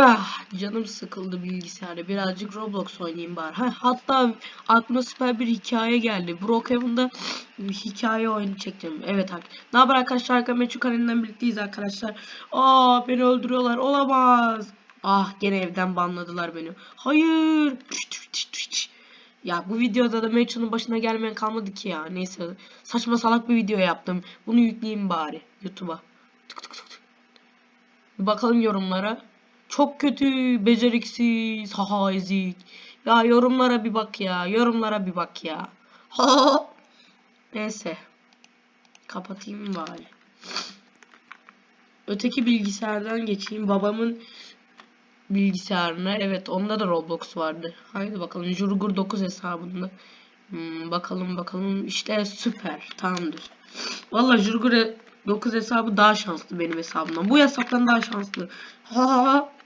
Ah, canım sıkıldı bilgisayarda. Birazcık Roblox oynayayım bari. Ha, hatta aklıma süper bir hikaye geldi. Brookhaven'da hikaye oyunu çekeceğim. Evet arkadaşlar. Ne haber arkadaşlar? Meçhul kanalından birlikteyiz arkadaşlar. Aa beni öldürüyorlar. Olamaz. Ah gene evden banladılar beni. Hayır. Ya bu videoda da Meçhul'un başına gelmeyen kalmadı ki ya. Neyse. Saçma salak bir video yaptım. Bunu yükleyeyim bari YouTube'a. Bakalım yorumlara. Çok kötü, beceriksiz, haha ezik. Ya yorumlara bir bak ya, yorumlara bir bak ya. Ha. Neyse. Kapatayım bari. Öteki bilgisayardan geçeyim. Babamın bilgisayarına. Evet onda da Roblox vardı. Haydi bakalım. Jurgur 9 hesabında. Hmm, bakalım bakalım. İşte süper. Tamamdır. Vallahi Jurgur 9 hesabı daha şanslı benim hesabımdan. Bu hesaptan daha şanslı. Ha ha ha.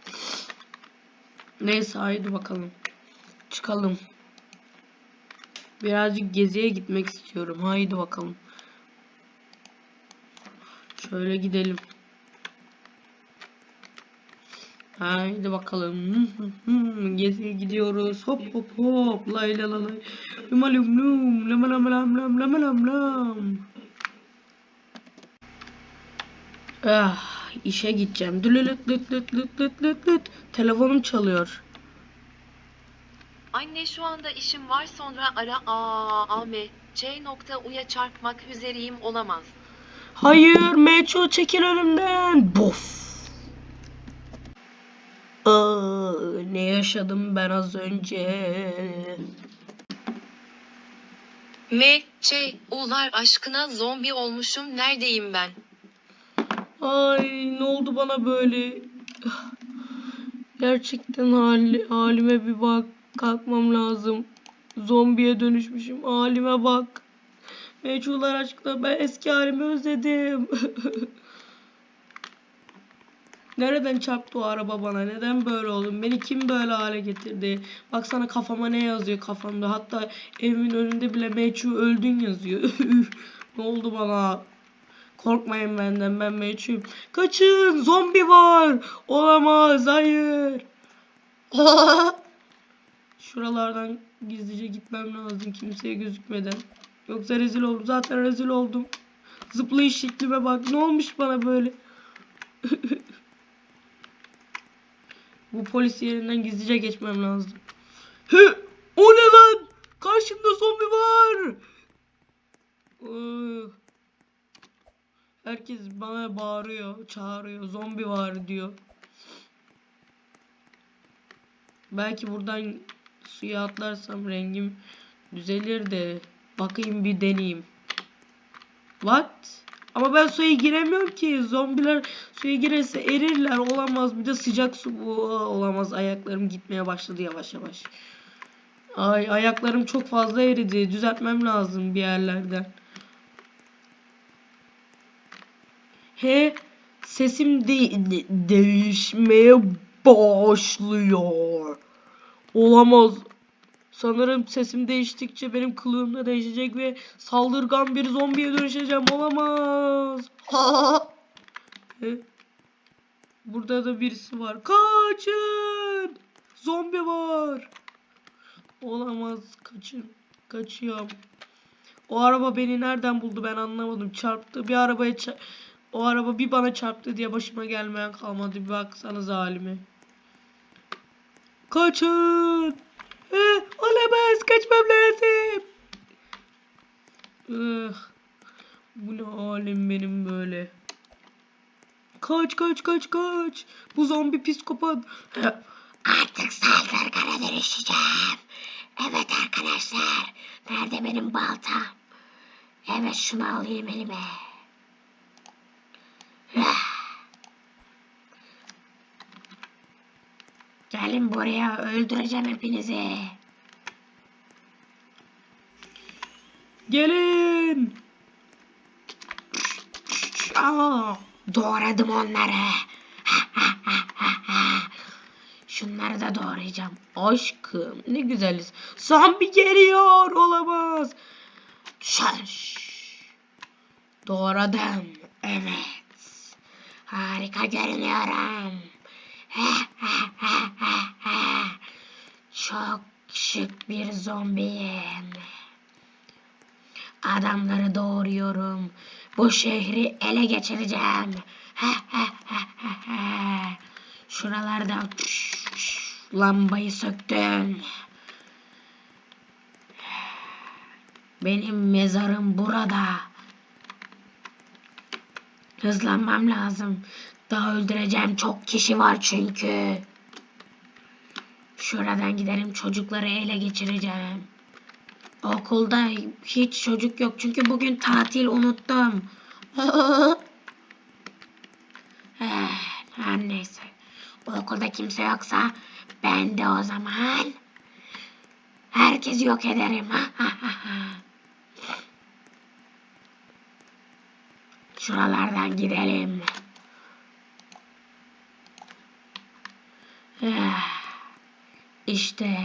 Neyse haydi bakalım. Çıkalım. Birazcık geziye gitmek istiyorum. Haydi bakalım. Şöyle gidelim. Haydi bakalım. Geziye gidiyoruz. Hop hop hop. Lay la la lay. Lum lum lum. Lam lam lam lam lam lam lam. Ah, işe gideceğim. Dülülüt lüt lüt lüt lüt lüt lüt. Telefonum çalıyor. Anne şu anda işim var sonra ara aa ame C nokta uya çarpmak üzereyim olamaz. Hayır, Meço çekil önümden. Bof. Aa, ne yaşadım ben az önce? M Ç ular aşkına zombi olmuşum neredeyim ben? Ay, ne oldu bana böyle? Gerçekten hali, halime bir bak. Kalkmam lazım. Zombiye dönüşmüşüm. Halime bak. Meçhular aşkına ben eski halimi özledim. Nereden çarptı o araba bana? Neden böyle oldum? Beni kim böyle hale getirdi? Baksana kafama ne yazıyor kafamda. Hatta evimin önünde bile Meçhu öldün yazıyor. ne oldu bana? Korkmayın benden ben Meçhuyum. Kaçın zombi var. Olamaz hayır. Şuralardan gizlice gitmem lazım kimseye gözükmeden. Yoksa rezil oldum. Zaten rezil oldum. Zıplayış şeklime bak. Ne olmuş bana böyle? Bu polis yerinden gizlice geçmem lazım. Hı, o ne lan? Karşımda zombi var. Iı. Herkes bana bağırıyor, çağırıyor. Zombi var diyor. Belki buradan suya atlarsam rengim düzelir de bakayım bir deneyeyim. What? Ama ben suya giremiyorum ki. Zombiler suya girerse erirler. Olamaz. Bir de sıcak su bu. Olamaz. Ayaklarım gitmeye başladı yavaş yavaş. Ay ayaklarım çok fazla eridi. Düzeltmem lazım bir yerlerden. He sesim de de- değişmeye başlıyor. Olamaz. Sanırım sesim değiştikçe benim kılığım da değişecek ve saldırgan bir zombiye dönüşeceğim. Olamaz. Burada da birisi var. Kaçın. Zombi var. Olamaz. Kaçın. Kaçıyorum. O araba beni nereden buldu ben anlamadım. Çarptı. Bir arabaya ça- o araba bir bana çarptı diye başıma gelmeyen kalmadı. Bir baksanız halime. Kaçın. Eh, olamaz. Kaçmam lazım. Ih, bu ne halim benim böyle. Kaç kaç kaç kaç. Bu zombi psikopat. Artık saldırgana dönüşeceğim. Evet arkadaşlar. Nerede benim baltam? Evet şunu alayım elime. Gelin buraya öldüreceğim hepinizi. Gelin. Aa, doğradım onları. Şunları da doğrayacağım. Aşkım ne güzeliz. Zombi geliyor olamaz. Şş. Doğradım. Evet. Harika görünüyorum. Çok şık bir zombiyim. Adamları doğuruyorum. Bu şehri ele geçireceğim. Şuralarda lambayı söktüm. Benim mezarım burada. Hızlanmam lazım. Daha öldüreceğim çok kişi var çünkü. Şuradan gidelim çocukları ele geçireceğim. Okulda hiç çocuk yok çünkü bugün tatil unuttum. Eh, Her neyse. Okulda kimse yoksa ben de o zaman herkesi yok ederim. Şuralardan gidelim. Eh, İşte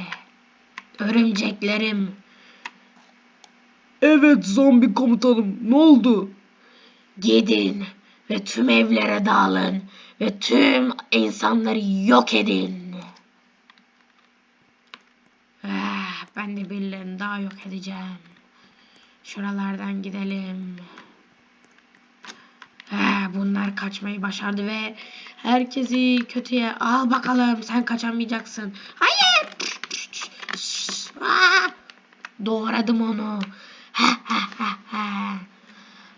örümceklerim. Evet zombi komutanım ne oldu? Gidin ve tüm evlere dağılın ve tüm insanları yok edin. Ah, ben de birilerini daha yok edeceğim. Şuralardan gidelim. Ah, bunlar kaçmayı başardı ve herkesi kötüye al bakalım sen kaçamayacaksın. Hayır. Ah, doğradım onu. Ha, ha, ha, ha.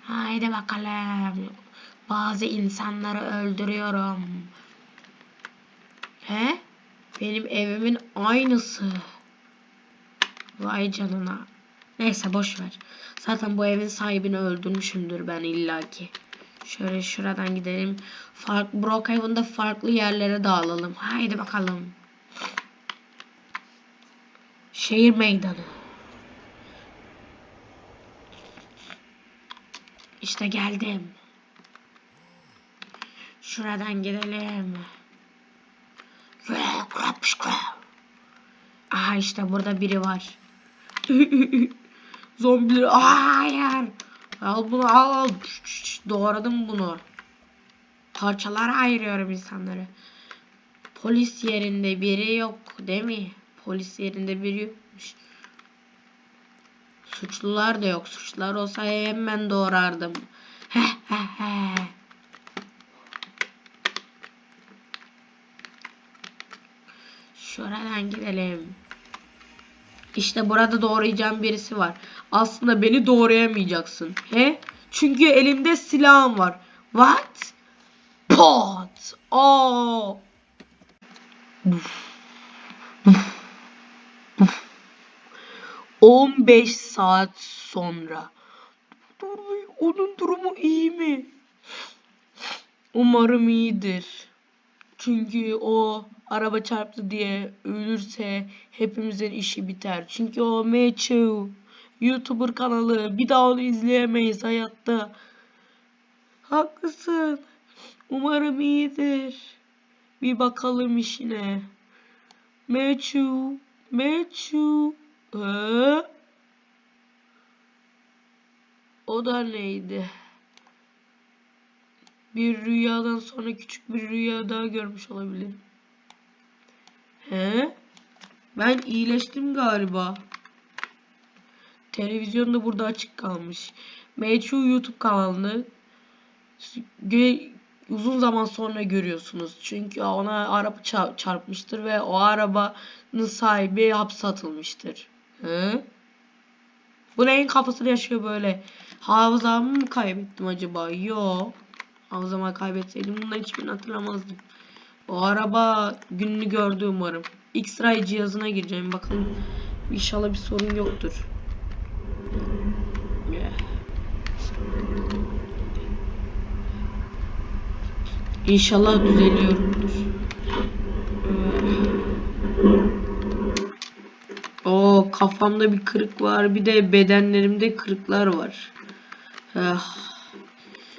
Haydi bakalım. Bazı insanları öldürüyorum. He? Benim evimin aynısı. Vay canına. Neyse boş ver. Zaten bu evin sahibini öldürmüşümdür ben illaki. Şöyle şuradan gidelim. Fark, Brookhaven'da farklı yerlere dağılalım. Haydi bakalım. Şehir meydanı. İşte geldim. Şuradan gidelim. Aha işte burada biri var. Zombiler hayır. al bunu al al. Doğradım bunu. Parçalara ayırıyorum insanları. Polis yerinde biri yok değil mi? Polis yerinde biri yokmuş. Suçlular da yok. Suçlular olsa hemen doğrardım. Heh, heh, heh. Şuradan gidelim. İşte burada doğrayacağım birisi var. Aslında beni doğrayamayacaksın. He? Çünkü elimde silahım var. What? Pot. Uf. Uf. 15 saat sonra. Onun durumu iyi mi? Umarım iyidir. Çünkü o araba çarptı diye ölürse hepimizin işi biter. Çünkü o Matthew YouTuber kanalı bir daha onu izleyemeyiz hayatta. Haklısın. Umarım iyidir. Bir bakalım işine. Matthew, Matthew. Ee? O da neydi? Bir rüyadan sonra küçük bir rüya daha görmüş olabilirim. He? Ben iyileştim galiba. Televizyon da burada açık kalmış. Meçhu YouTube kanalını uzun zaman sonra görüyorsunuz. Çünkü ona araba ça- çarpmıştır ve o arabanın sahibi hapse atılmıştır. He? Bu neyin kafasını yaşıyor böyle? Hafızamı mı kaybettim acaba? Yok. Hafızamı kaybetseydim bunların hiçbirini hatırlamazdım. O araba gününü gördü umarım. X-ray cihazına gireceğim. Bakalım inşallah bir sorun yoktur. İnşallah düzeliyorumdur. Kafamda bir kırık var. Bir de bedenlerimde kırıklar var. Ah.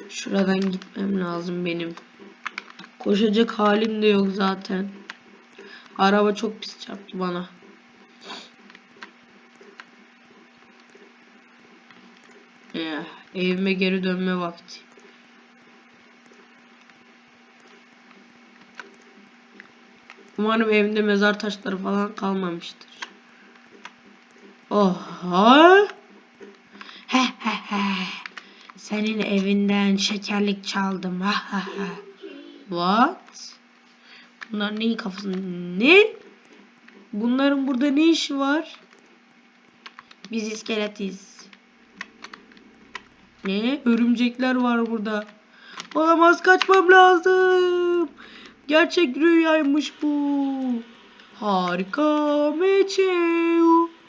Şuradan gitmem lazım benim. Koşacak halim de yok zaten. Araba çok pis çarptı bana. Ya, evime geri dönme vakti. Umarım evinde mezar taşları falan kalmamıştır. Oha. He he he. Senin evinden şekerlik çaldım. Ha ha ha. What? Bunlar neyin kafasında? Ne? Bunların burada ne işi var? Biz iskeletiz. Ne? Örümcekler var burada. Olamaz kaçmam lazım. Gerçek rüyaymış bu. Harika Meçeu.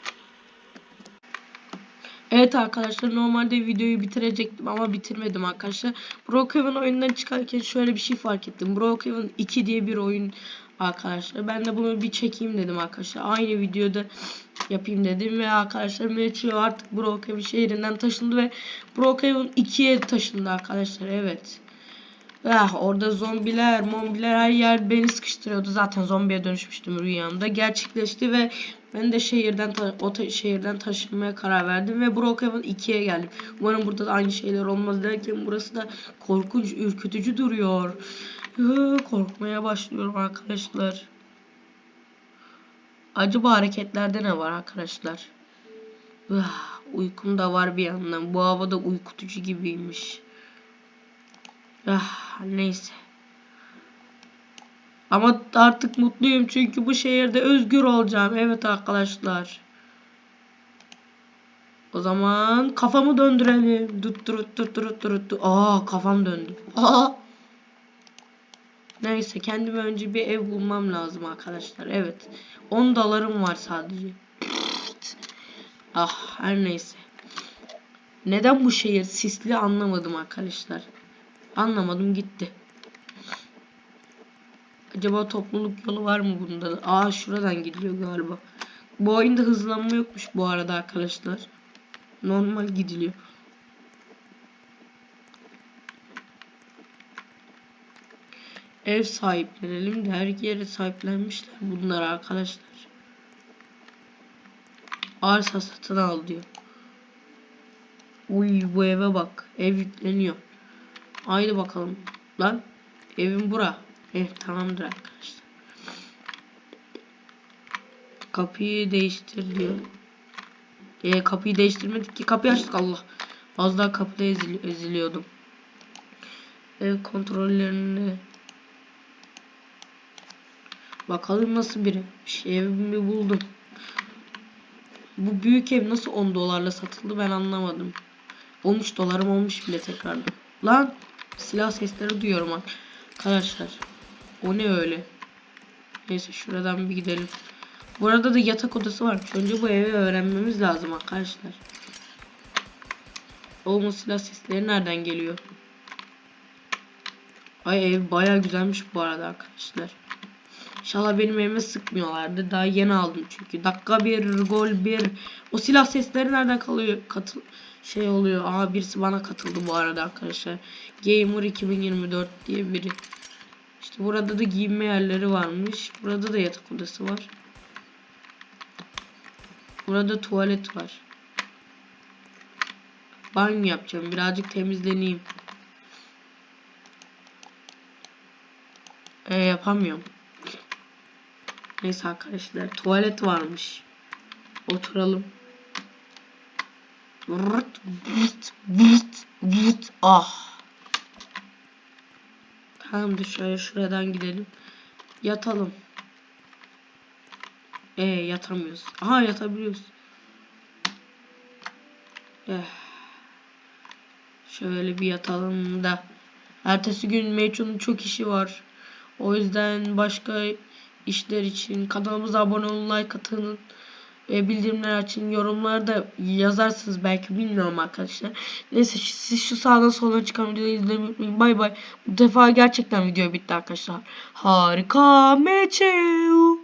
Evet arkadaşlar normalde videoyu bitirecektim ama bitirmedim arkadaşlar. Brookhaven oyundan çıkarken şöyle bir şey fark ettim. Brookhaven 2 diye bir oyun arkadaşlar. Ben de bunu bir çekeyim dedim arkadaşlar. Aynı videoda yapayım dedim ve arkadaşlar Metro artık Brookhaven şehrinden taşındı ve Brookhaven 2'ye taşındı arkadaşlar. Evet. Ah, orada zombiler, mombiler her yer beni sıkıştırıyordu. Zaten zombiye dönüşmüştüm rüyamda. Gerçekleşti ve ben de şehirden o ta- şehirden taşınmaya karar verdim ve Brookhaven 2'ye geldim. Umarım burada da aynı şeyler olmaz derken burası da korkunç, ürkütücü duruyor. Hı, korkmaya başlıyorum arkadaşlar. Acaba hareketlerde ne var arkadaşlar? Ah, uykum da var bir yandan. Bu havada uykutucu gibiymiş. Ah, neyse. Ama artık mutluyum çünkü bu şehirde özgür olacağım. Evet arkadaşlar. O zaman kafamı döndürelim. Dut durut dut durut durut. dut. Aa kafam döndü. Aa. Neyse kendime önce bir ev bulmam lazım arkadaşlar. Evet. 10 dolarım var sadece. Ah her neyse. Neden bu şehir sisli anlamadım arkadaşlar. Anlamadım gitti. Acaba topluluk yolu var mı bunda? Aa şuradan gidiliyor galiba. Bu oyunda hızlanma yokmuş bu arada arkadaşlar. Normal gidiliyor. Ev sahiplenelim de her yere sahiplenmişler bunlar arkadaşlar. Arsa satın al diyor. Uy bu eve bak. Ev yükleniyor. Haydi bakalım. Lan evim bura. Eh tamamdır arkadaşlar. Kapıyı değiştir diyor. E, kapıyı değiştirmedik ki. Kapıyı açtık Allah. Az daha kapıda ezili- eziliyordum. Ev kontrollerini Bakalım nasıl biri. Şey, evimi buldum. Bu büyük ev nasıl 10 dolarla satıldı ben anlamadım. 13 dolarım olmuş bile tekrardan. Lan silah sesleri duyuyorum arkadaşlar. O ne öyle? Neyse şuradan bir gidelim. Bu arada da yatak odası var. Önce bu evi öğrenmemiz lazım arkadaşlar. Oğlum o silah sesleri nereden geliyor? Ay ev baya güzelmiş bu arada arkadaşlar. İnşallah benim evime sıkmıyorlardı. Daha yeni aldım çünkü. Dakika bir, gol bir. O silah sesleri nereden kalıyor? Katıl şey oluyor. Aa birisi bana katıldı bu arada arkadaşlar. Gamer 2024 diye biri. İşte burada da giyinme yerleri varmış. Burada da yatak odası var. Burada tuvalet var. Banyo yapacağım. Birazcık temizleneyim. E yapamıyorum. Neyse arkadaşlar tuvalet varmış. Oturalım. Vırt, vırt, vırt, vırt. Ah. Tamamdır şöyle şuradan gidelim. Yatalım. E yatamıyoruz. Aha yatabiliyoruz. Eh. Şöyle bir yatalım da. Ertesi gün Meçhul'un çok işi var. O yüzden başka işler için kanalımıza abone olun, like atın ve bildirimler açın. Yorumlarda da yazarsınız belki bilmiyorum arkadaşlar. Neyse siz şu sağdan soldan çıkan videoyu izlemeyi unutmayın. Bay bay. Bu defa gerçekten video bitti arkadaşlar. Harika Meçhul.